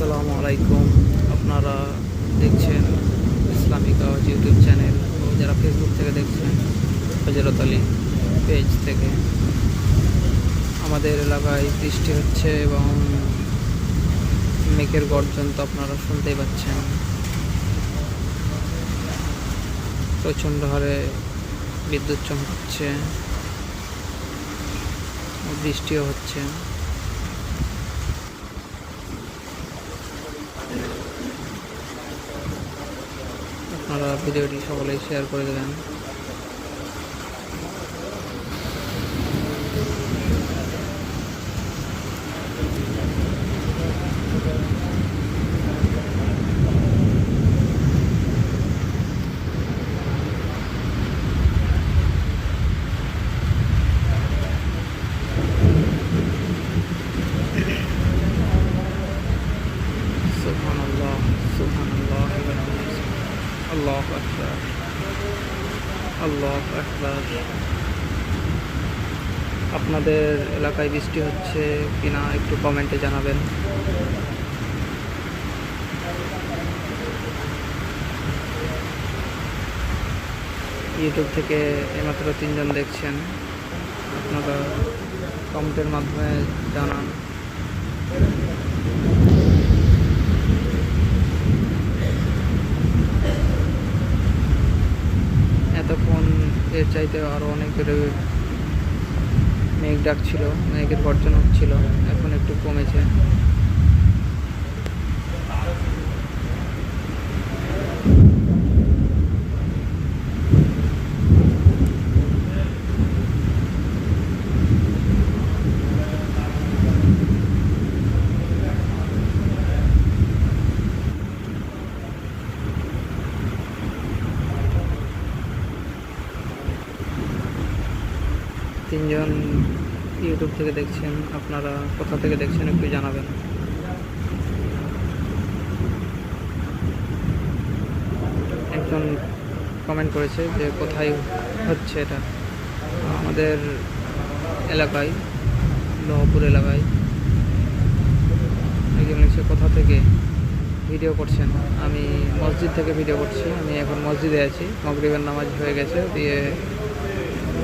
আলাইকুম। আপনারা দেখছেন ইসলামিক আওয়াজ ইউটিউব চ্যানেল। ও যারা ফেসবুক থেকে দেখছেন, হজরত আলী পেজ থেকে। আমাদের এলাকায় বৃষ্টি হচ্ছে এবং মেঘের গর্জন তো আপনারা শুনতেই পাচ্ছেন। প্রচণ্ড হারে বিদ্যুৎ চমকাচ্ছে, বৃষ্টিও হচ্ছে। আপনারা ভিডিওটি সকলেই শেয়ার করে দেবেন সুবহান আল্লাহ সুবহান আল্লাহ আল্লাহ আকবার। আল্লাহ আকবার। আপনাদের এলাকায় বৃষ্টি হচ্ছে কিনা একটু কমেন্টে জানাবেন। ইউটিউব থেকে এইমাত্র তিনজন দেখছেন। আপনারা কমেন্টের মাধ্যমে জানান। চাইতে আরও অনেক মেঘ ডাকছিল মেঘের গর্জন হচ্ছিল এখন একটু কমেছে। তিনজন ইউটিউব থেকে দেখছেন, আপনারা কোথা থেকে দেখছেন একটু জানাবেন। একজন কমেন্ট করেছে যে, কোথায় হচ্ছে এটা? আমাদের এলাকায় লহপুর এলাকায়। একজন লিখছে কোথা থেকে ভিডিও করছেন? আমি মসজিদ থেকে ভিডিও করছি। আমি এখন মসজিদে আছি। মগরিবের নামাজ হয়ে গেছে। দিয়ে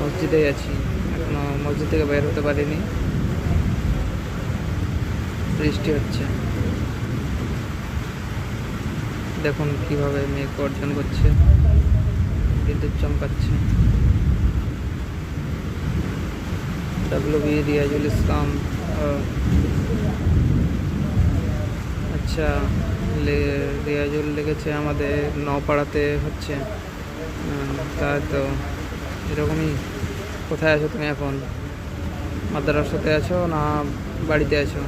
মসজিদেই আছি। মসজিদ থেকে বের হতে পারিনি। বৃষ্টি হচ্ছে। দেখুন কীভাবে মেঘ অর্জন করছে। বিদ্যুৎ চমকাচ্ছে। ডাব্লিউ বি রিয়াজুল ইসলাম আচ্ছা রিয়াজুল লেগেছে আমাদের নপাড়াতে হচ্ছে। তাই তো এরকমই। কোথায় আছো তুমি এখন? মাদ্রাসাতে আছো না বাড়িতে আছো?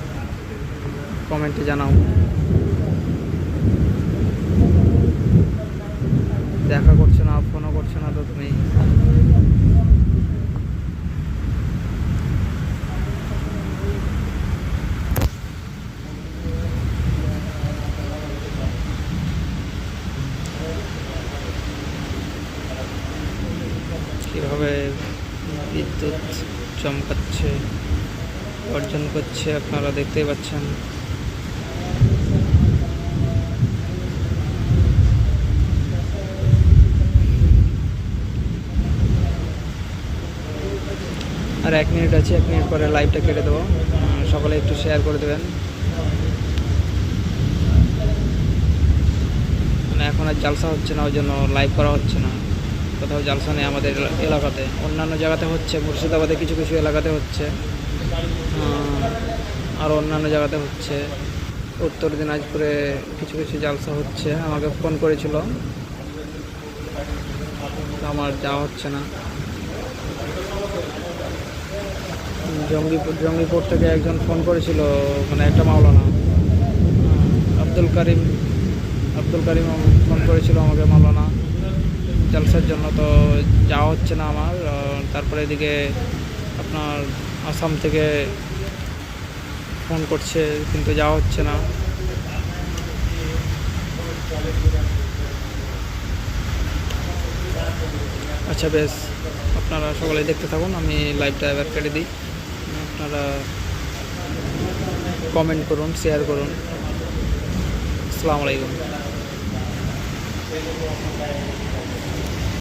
কমেন্টে জানাও। দেখা করছ না, ফোনও করছ না তো তুমি। কীভাবে বিদ্যুৎ চমকাচ্ছে, অর্জন করছে আপনারা দেখতেই পাচ্ছেন। আর এক মিনিট আছে, এক মিনিট পরে লাইভটা কেটে দেবো। সকলে একটু শেয়ার করে দেবেন। মানে এখন আর জালসা হচ্ছে না, ওই জন্য লাইভ করা হচ্ছে না। কোথাও জালসা নেই আমাদের এলাকাতে। অন্যান্য জায়গাতে হচ্ছে, মুর্শিদাবাদে কিছু কিছু এলাকাতে হচ্ছে। আর অন্যান্য জায়গাতে হচ্ছে। উত্তর দিনাজপুরে কিছু কিছু জালসা হচ্ছে, আমাকে ফোন করেছিল। আমার যাওয়া হচ্ছে না। জঙ্গিপুর জঙ্গিপুর থেকে একজন ফোন করেছিল মানে একটা মাওলানা। আব্দুল কারিম আব্দুল কারিম ফোন করেছিল আমাকে মাওলানা। জলসার জন্য তো যাওয়া হচ্ছে না আমার তারপরে এদিকে আপনার আসাম থেকে ফোন করছে, কিন্তু যাওয়া হচ্ছে না। আচ্ছা বেশ, আপনারা সকলে দেখতে থাকুন, আমি লাইভটা এবার কেটে দিই। আপনারা কমেন্ট করুন শেয়ার করুন। আসসালামু আলাইকুম।